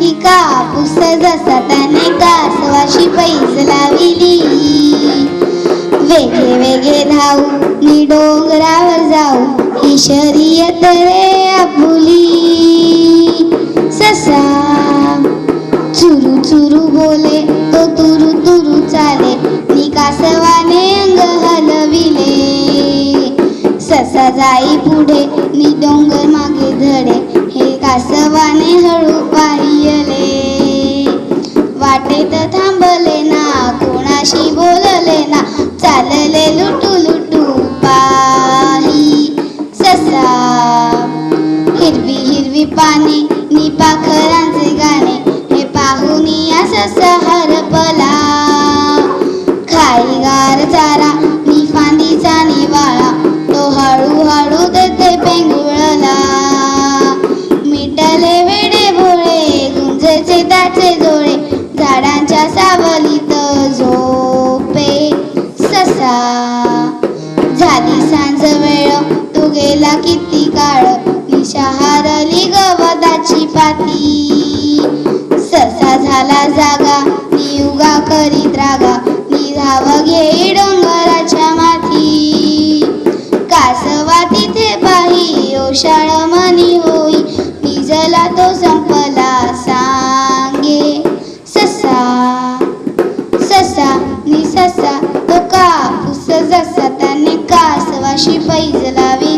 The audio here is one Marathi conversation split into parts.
किती कापूस जसा त्याने कासवाशी पैस लाविली. वेगे वेगे धावू मी डोंगरावर जाऊ ही शर्यत रे आपुली ससा चुरू चुरू बोले तो तुरू तुरू चाले मी कासवाने अंग हलविले. ससा जाई पुढे मी डोंगर मागे धडे हे कासवाने हळू पाणी वाटेत थांबले ना कोणाशी बोलले ना चालले लुटू लुटू पाही. ससा हिरवी हिरवी पाने नि पाखरांचे गाणे हे पाहून या ससा हरपला. खाई गार हारली गवताची पाती. ससा झाला जागा नियुगा करीत रागा. निधाव घे डोंगराच्या माथी कासवा तिथे पाही ओशाळ मनी होई. निजला तो संपला सांगे. ससा ससा नि ससा तो कापूस जसा त्याने कासवाशी पैज लावी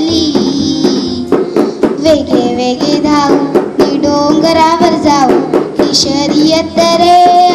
वेगे वेगे धावू नि डोंगरावर जाऊ ही शर्यत रे